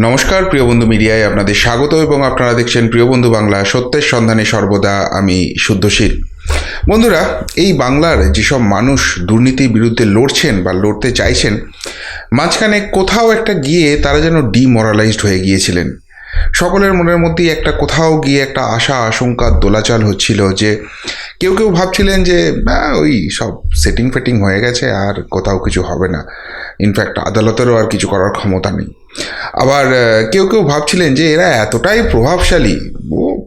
নমস্কার, প্রিয় বন্ধু মিডিয়ায় আপনাদের স্বাগত এবং আপনারা দেখছেন প্রিয় বন্ধু বাংলা, সত্যের সন্ধানে সর্বদা আমি শুদ্ধশীল। বন্ধুরা, এই বাংলার যেসব মানুষ দুর্নীতির বিরুদ্ধে লড়ছেন বা লড়তে চাইছেন, মাঝখানে কোথাও একটা গিয়ে তারা যেন ডিমোরালাইজড হয়ে গিয়েছিলেন। সকলের মনের মধ্যে একটা কোথাও গিয়ে একটা আশা আশঙ্কা দোলাচল হচ্ছিল যে কেউ কেউ ভাবছিলেন যে "আহ, ওই সব সেটিং ফেটিং হয়ে গেছে আর কোথাও কিছু হবে না। ইনফ্যাক্ট আদালতেরও আর কিছু করার ক্ষমতা নেই। আবার কেউ কেউ ভাবছিলেন যে এরা এতটাই প্রভাবশালী ও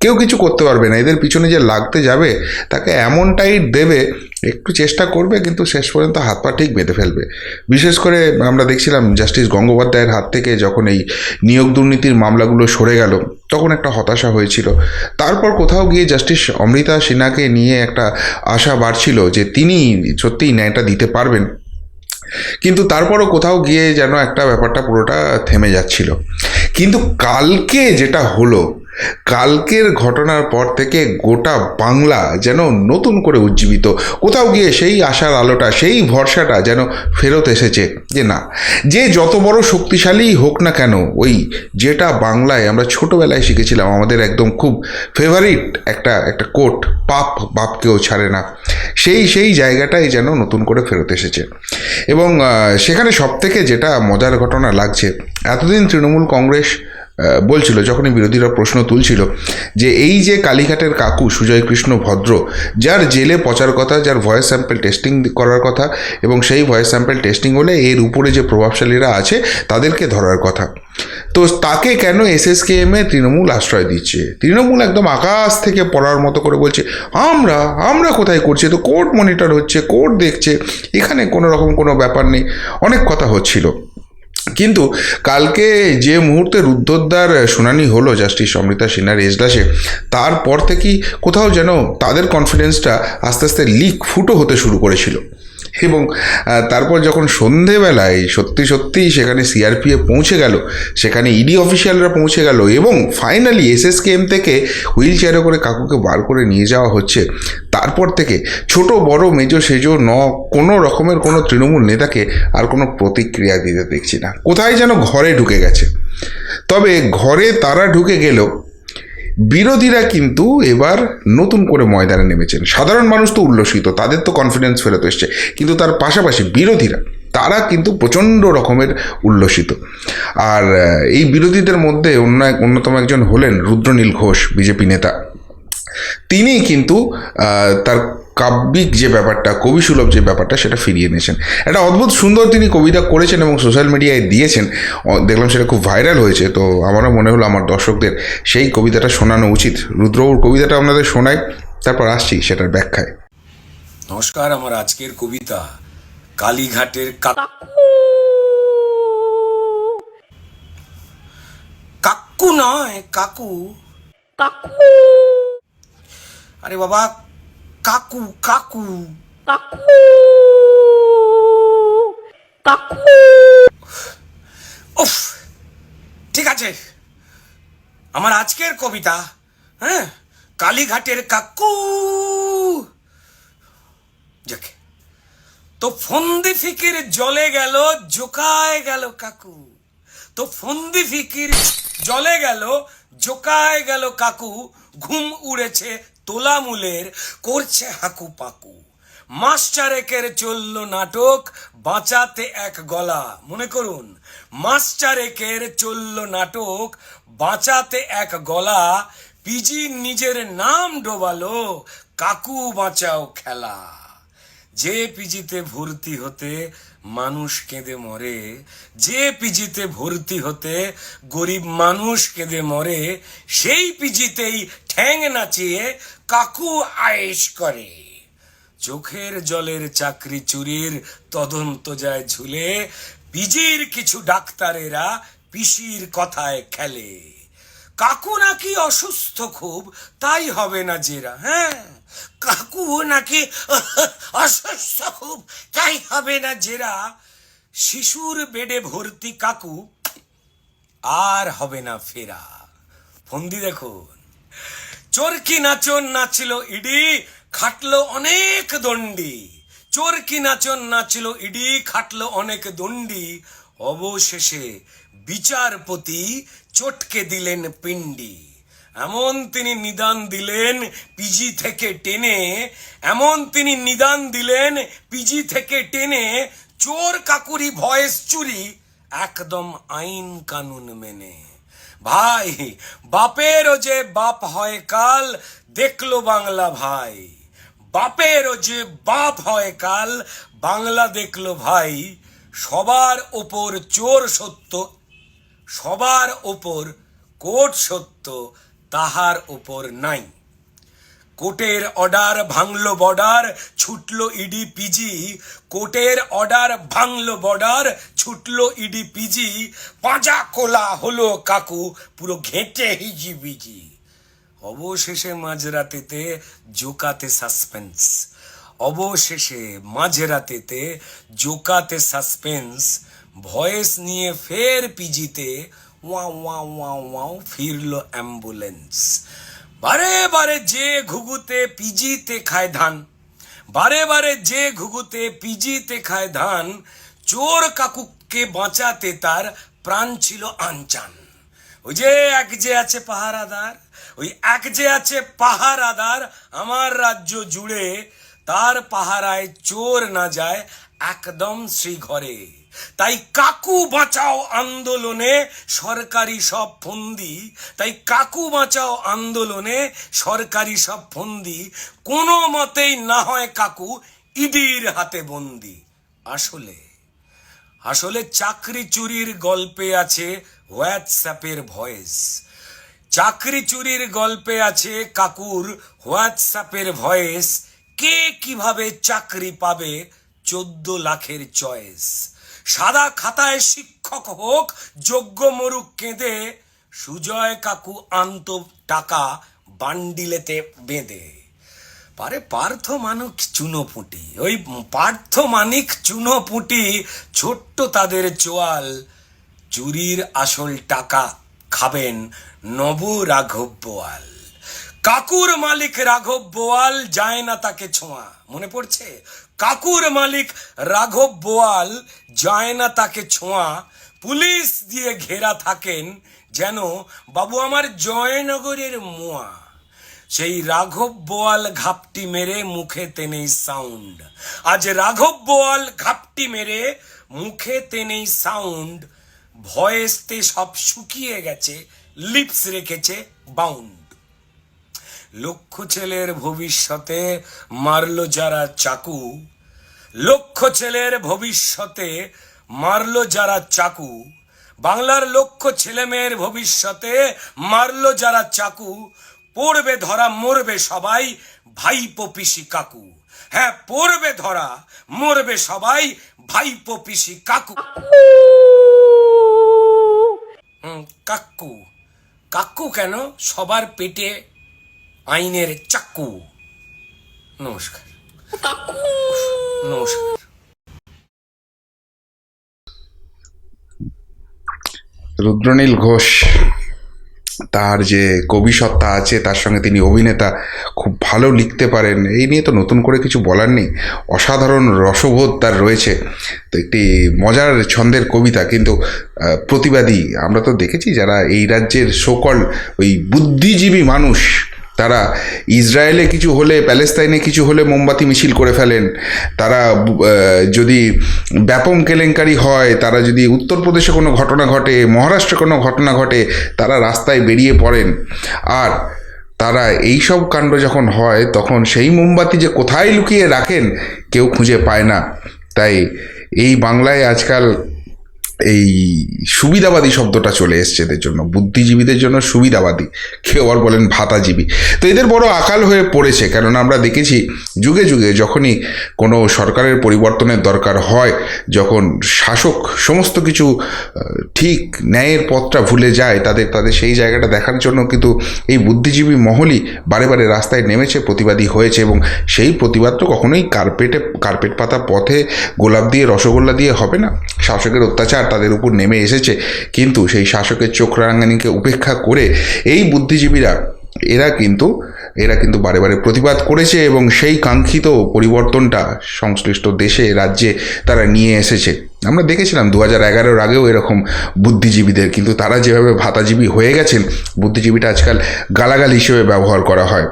কেউ কিছু করতে পারবে না। এদের পিছনে যে লাগতে যাবে, তাকে এমনটাই দেবে, একটু চেষ্টা করবে, কিন্তু শেষ পর্যন্ত হাত পা ঠিক বেঁধে ফেলবে। বিশেষ করে আমরা দেখছিলাম জাস্টিস গঙ্গোপাধ্যায়ের হাত থেকে যখন এই নিয়োগ দুর্নীতির মামলাগুলো সরে গেল, তখন একটা হতাশা হয়েছিল। তারপর কোথাও গিয়ে জাস্টিস অমৃতা সিনহাকে নিয়ে একটা আশা বাড়ছিল যে তিনি সত্যিই ন্যায়টা দিতে পারবেন। কিন্তু তারপরও কোথাও গিয়ে যেন একটা ব্যাপারটা পুরোটা থেমে যাচ্ছিল। কিন্তু কালকে যেটা হলো কালকের ঘটনার পর থেকে গোটা বাংলা যেন নতুন করে উজ্জীবিত। কোথাও গিয়ে সেই আশার আলোটা, সেই ভরসাটা যেন ফেরত এসেছে যে না, যে যত বড় শক্তিশালী হোক না কেন, ওই যেটা বাংলায় আমরা ছোটোবেলায় শিখেছিলাম, আমাদের একদম খুব ফেভারিট একটা একটা কোট, পাপ বাপকেও ছাড়ে না। সেই সেই জায়গাটাই যেন নতুন করে ফেরত এসেছে। এবং সেখানে সব থেকে যেটা মজার ঘটনা লাগছে, এতদিন তৃণমূল কংগ্রেস বলছিল, যখনই বিরোধীরা প্রশ্ন তুলছিল যে এই যে কালীঘাটের কাকু সুজয় কৃষ্ণ ভদ্র, যার জেলে পচার কথা, যার ভয়েস স্যাম্পেল টেস্টিং করার কথা এবং সেই ভয়েস স্যাম্পেল টেস্টিং হলে এর উপরে যে প্রভাবশালীরা আছে তাদেরকে ধরার কথা। তো তাকে কেন এসএসকেএম এ তৃণমূল আশ্রয় দিচ্ছে? তৃণমূল একদম আকাশ থেকে পড়ার মতো করে বলছে, আমরা আমরা কোথায় করছি? তো কোর্ট মনিটর হচ্ছে কোর্ট দেখছে, এখানে কোনো রকম কোনো ব্যাপার নেই। অনেক কথা হচ্ছিল। কিন্তু কালকে যে মুহূর্তে রুদ্ধদ্বার শুনানি হলো জাস্টিস অমৃতা সিনহার এজলাসে, তারপর থেকেই কোথাও যেন তাদের কনফিডেন্সটা আস্তে আস্তে লিক ফুটো হতে শুরু করেছিল। এবং তারপর যখন সন্ধেবেলায় সত্যি সত্যিই সেখানে সিআরপিএফ পৌঁছে গেল, সেখানে ইডি অফিসিয়ালরা পৌঁছে গেল এবং ফাইনালি এসএসকেএম থেকে হুইল চেয়ারে করে কাকুকে বার করে নিয়ে যাওয়া হচ্ছে। তারপর থেকে ছোট, বড়, মেজো, সেজো, ন, কোনো রকমের কোনো তৃণমূল নেতাকে আর কোনো প্রতিক্রিয়া দিতে দেখছি না। কোথায় যেন ঘরে ঢুকে গেছে। তবে ঘরে তারা ঢুকে গেলেও বিরোধীরা কিন্তু এবার নতুন করে ময়দানে নেমেছেন। সাধারণ মানুষ তো উল্লসিত, তাদের তো কনফিডেন্স ফেরত এসছে। কিন্তু তার পাশাপাশি বিরোধীরা, তারা কিন্তু প্রচণ্ড রকমের উল্লসিত। আর এই বিরোধীদের মধ্যে অন্য এক, অন্যতম একজন হলেন রুদ্রনীল ঘোষ, বিজেপি নেতা। তিনি কিন্তু তার কাব্যিক যে ব্যাপারটা কবি সুলভ যে ব্যাপারটা সেটা ফিরিয়ে এনেছেন একটা অদ্ভুত সুন্দর তিনি কবিতা করেছেন এবং সোশ্যাল মিডিয়ায় দিয়েছেন। দেখলাম সেটা খুব ভাইরাল হয়েছে তো আমারও মনে হলো আমার দর্শকদের সেই কবিতাটা শোনানো উচিত। রুদ্রবুর কবিতাটা আপনাদের শোনাই তারপর আসছি সেটার ব্যাখ্যায়। নমস্কার আমার আজকের কবিতা কালীঘাটের কাকু নয় কাকু। কাকু। আরে বাবা কাকু কাকু কাকু কাকু উফ ঠিক আছে। আমার আজকের কবিতা হ্যাঁ কালীঘাটের কাকু। তো ফন্দি ফিকির জলে গেল জোকায় গেল কাকু। তো ফন্দি ফিকির জলে গেল জোকায় গেল কাকু। ঘুম উড়েছে তোলামুলের করছে হাকু পাকু মাস চারেকের চলল নাটক, বাঁচাতে এক গলা। মনে করুন মাস চারেকের চলল নাটক, বাঁচাতে এক গলা। পিজি নিজের নাম ডোবালো, কাকু বাঁচাও খেলা। যে পিজিতে ভর্তি হতে মানুষ কেঁদে মরে, যে পিজিতে ভর্তি হতে গরিব মানুষ কেঁদে মরে, সেই পিজিতেই ঠ্যাং নাচিয়ে কাকু আয়েশ করে। চোখের জলের চাকরি চুরির তদন্ত যায় ঝুলে, পিজির কিছু ডাক্তারেরা পিসির কথায় খেলে। কাকু নাকি অসুস্থ খুব, তাই হবে না জেরা হ্যাঁ? কাকু নাকি অসুস্থ খুব তাই হবে না জেরা। শিশুর বেডে ভর্তি কাকু, আর হবে না ফেরা। ফন্দি দেখুন। চোরকি নাচন নাচলো ইডি, খাটলো অনেক দণ্ডি। চোরকি নাচন নাচলো ইডি, খাটলো অনেক দণ্ডি। অবশেষে বিচারপতি চটকে দিলেন পিণ্ডি। এমন তিনি নিদান দিলেন পিজি থেকে টেনে, এমন তিনি নিদান দিলেন পিজি থেকে টেনে, চোর কাকুরি ভয়েস চুরি, একদম আইন কানুন মেনে। ভাই, বাপেরও যে বাপ হয় কাল, দেখল বাংলা ভাই। বাপেরও যে বাপ হয় কাল, বাংলা দেখল ভাই। সবার ওপর চোর সত্য, সবার ওপর কোট সত্য তাহার ওপর নাই। কোর্টের অর্ডার ভাঙলো বর্ডার, ছুটলো ইডি পিজি। কোর্টের অর্ডার ভাঙলো বর্ডার, ছুটলো ইডি পিজি। পাঁজা কোলা হলো কাকু, পুরো ঘেঁটে হিজি বিজি অবশেষে মাঝরাতেতে জোকাতে সাসপেন্স। অবশেষে মাঝরাতেতে জোকাতে সাসপেন্স। ভয়েস নিয়ে ফের পিজিতে ওয়া ওয়া ওয়া ওয়াও ফিরলো অ্যাম্বুলেন্স বারে বারে যে ঘুঘুতে পিজিতে খায় ধান বারে বারে যে ঘুঘুতে পিজিতে খায় ধান চোর কাকুকে বাঁচাতে তার প্রাণ ছিল আনচান ওই যে এক যে আছে পাহারাদার ওই এক যে আছে পাহারাদার আমার রাজ্য জুড়ে তার পাহারায় চোর না যায় একদম শ্রীঘরে তাই কাকু বাঁচাও আন্দোলনে সরকারি সব ফন্দি। তাই কাকু বাঁচাও আন্দোলনে সরকারি সব ফন্দি। কোনো মতেই না হয় কাকু ইডির হাতে বন্দি। আসলে আসলে চাকরি চুরির গল্পে আছে হোয়াটসঅ্যাপের ভয়েস। চাকরি চুরির গল্পে আছে কাকুর হোয়াটসঅ্যাপের ভয়েস। কে কীভাবে চাকরি পাবে? চোদ্দ লাখের চয়েস। সাদা খাতায় শিক্ষক হোক, যোগ্য মরুক কেঁদে, সুজয় কাকু আন্ত টাকা বান্ডিলেতে বেঁধে। পারে পার্থ মানিক চুনোপুটি, ওই পার্থ মানিক চুনোপুটি ছোট্ট তাদের চোয়াল, চুরির আসল টাকা খাবেন নব রাঘব বোয়াল। কাকুর মালিক রাঘব বোয়াল যায় না তাকে ছোঁয়া। মনে পড়ছে? কাকুর মালিক রাঘব বোয়াল যায় না তাকে ছোঁয়া। পুলিশ দিয়ে ঘেরা থাকেন যেন বাবু আমার জয়নগরের মোয়া। সেই রাঘব বোয়াল ঘাপটি মেরে মুখে তেনেই সাউন্ড। আজ রাঘব বোয়াল ঘাপটি মেরে মুখে তেনেই সাউন্ড। ভয়েসতে সব শুকিয়ে গেছে, লিপস রেখেছে, বাউন্ড। লক্ষ ছেলের ভবিষ্যতে মারলো যারা চাকু। লক্ষ ছেলের ভবিষ্যতে মারলো যারা চাকু। বাংলার লক্ষ ছেলেমেয়ের ভবিষ্যতে মারলো যারা চাকু। পড়বে ধরা, মরবে সবাই ভাইপো পিসি কাকু। হ্যাঁ পড়বে ধরা, মরবে সবাই ভাইপো পিসি কাকু। কাকু। কাকু কেন? সবার পেটে আইনের চাক্কু নমস্কার নমস্কার রুদ্রনীল ঘোষ তার যে কবি সত্তা আছে তার সঙ্গে তিনি অভিনেতা খুব ভালো লিখতে পারেন। এই নিয়ে তো নতুন করে কিছু বলার নেই। অসাধারণ রসবোধ তার রয়েছে। তো একটি মজার ছন্দের কবিতা কিন্তু প্রতিবাদী। আমরা তো দেখেছি যারা এই রাজ্যের সকল ওই বুদ্ধিজীবী মানুষ তারা ইসরায়েলে কিছু হলে, প্যালেস্তাইনে কিছু হলে মোমবাতি মিছিল করে ফেলেন। তারা যদি ব্যাপম কেলেঙ্কারি হয়, তারা যদি উত্তরপ্রদেশে কোনো ঘটনা ঘটে, মহারাষ্ট্রে কোনো ঘটনা ঘটে, তারা রাস্তায় বেরিয়ে পড়েন। আর তারা এই সব কাণ্ড যখন হয়, তখন সেই মোমবাতি যে কোথায় লুকিয়ে রাখেন, কেউ খুঁজে পায় না। তাই এই বাংলায় আজকাল এই সুবিধাবাদী শব্দটা চলে এসছে এদের জন্য, বুদ্ধিজীবীদের জন্য সুবিধাবাদী। কেউ আবার বলেন ভাতাজীবী। তো এদের বড় আকাল হয়ে পড়েছে, কেননা আমরা দেখেছি যুগে যুগে যখনই কোনো সরকারের পরিবর্তনের দরকার হয়, যখন শাসক সমস্ত কিছু ঠিক ন্যায়ের পথটা ভুলে যায়, তাদের তাদের সেই জায়গাটা দেখার জন্য কিন্তু এই বুদ্ধিজীবী মহলই বারে বারে রাস্তায় নেমেছে, প্রতিবাদী হয়েছে এবং সেই প্রতিবাদ তো কখনোই কার্পেটে, কার্পেট পাতা পথে গোলাপ দিয়ে, রসগোল্লা দিয়ে হবে না। শাসকের অত্যাচার তাদের উপর নেমে এসেছে। কিন্তু সেই শাসকের চোখ রাঙানিকে উপেক্ষা করে এই বুদ্ধিজীবীরা, এরা কিন্তু এরা কিন্তু বারে বারে প্রতিবাদ করেছে এবং সেই কাঙ্ক্ষিত পরিবর্তনটা সংশ্লিষ্ট দেশে, রাজ্যে তারা নিয়ে এসেছে। আমরা দেখেছিলাম দু হাজার এগারোর আগেও এরকম বুদ্ধিজীবীদের, কিন্তু তারা যেভাবে ভাতাজীবী হয়ে গেছেন, বুদ্ধিজীবীটা আজকাল গালাগাল হিসেবে ব্যবহার করা হয়।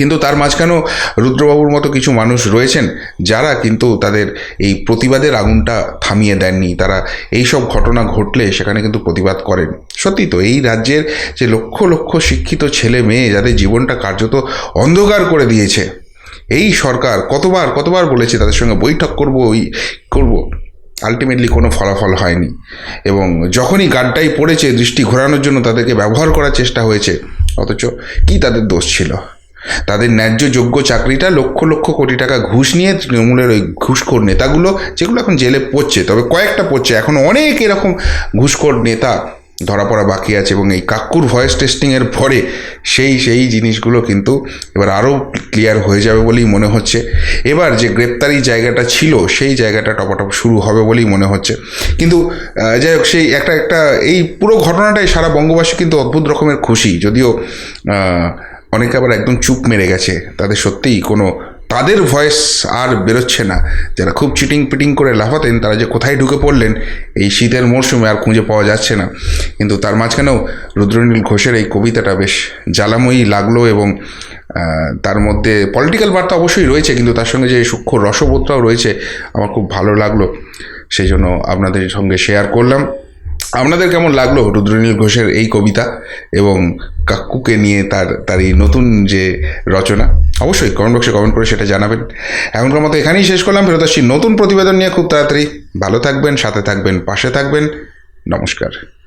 কিন্তু তার মাঝখানেও রুদ্রবাবুর মতো কিছু মানুষ রয়েছেন যারা কিন্তু তাদের এই প্রতিবাদের আগুনটা থামিয়ে দেননি। তারা এই সব ঘটনা ঘটলে সেখানে কিন্তু প্রতিবাদ করেন। সত্যি তো এই রাজ্যের যে লক্ষ লক্ষ শিক্ষিত ছেলে মেয়ে যাদের জীবনটা কার্যত অন্ধকার করে দিয়েছে, এই সরকার কতবার কতবার বলেছে তাদের সঙ্গে বৈঠক করব, ওই করব আলটিমেটলি কোনো ফলাফল হয়নি। এবং যখনই গাড্ডাই পড়েছে দৃষ্টি ঘোরানোর জন্য তাদেরকে ব্যবহার করার চেষ্টা হয়েছে, অথচ কি তাদের দোষ ছিল? তাদের ন্যায্য যোগ্য চাকরিটা লক্ষ লক্ষ কোটি টাকা ঘুষ নিয়ে তৃণমূলের ওই ঘুষখোর নেতাগুলো, যেগুলো এখন জেলে পড়ছে, তবে কয়েকটা পড়ছে। এখন অনেক এরকম ঘুষখোর নেতা ধরা পড়া বাকি আছে এবং এই কাক্কুর ভয়েস টেস্টিংয়ের পরে সেই সেই জিনিসগুলো কিন্তু এবার আরও ক্লিয়ার হয়ে যাবে বলেই মনে হচ্ছে। এবার যে গ্রেপ্তারি জায়গাটা ছিল, সেই জায়গাটা টপাটপ শুরু হবে বলেই মনে হচ্ছে। কিন্তু যাই হোক, সেই একটা একটা, এই পুরো ঘটনাটাই সারা বঙ্গবাসী কিন্তু অদ্ভুত রকমের খুশি। যদিও অনেকে আবার একদম চুপ মেরে গেছে। তাদের সত্যিই কোনো, তাদের ভয়েস আর বেরোচ্ছে না। যারা খুব চিটিং পিটিং করে লাফাতেন, তারা যে কোথায় ঢুকে পড়লেন, এই শীতের মরশুমে আর খুঁজে পাওয়া যাচ্ছে না। কিন্তু তার মাঝখানেও রুদ্রনীল ঘোষের এই কবিতাটা বেশ জ্বালাময়ী লাগল এবং তার মধ্যে পলিটিক্যাল বার্তা অবশ্যই রয়েছে, কিন্তু তার সঙ্গে যে সূক্ষ্ম রসবোধটাও রয়েছে, আমার খুব ভালো লাগল। সেই জন্য আপনাদের সঙ্গে শেয়ার করলাম। আপনাদের কেমন লাগল রুদ্রনীল ঘোষের এই কবিতা এবং কাকুকে নিয়ে তার তার এই নতুন যে রচনা? অবশ্যই কমেন্ট বক্সে কমেন্ট করে সেটা জানাবেন। এখনকার মতো এখানেই শেষ করলাম। ফেরত আসছি নতুন প্রতিবেদন নিয়ে খুব তাড়াতাড়ি। ভালো থাকবেন, সাথে থাকবেন, পাশে থাকবেন। নমস্কার।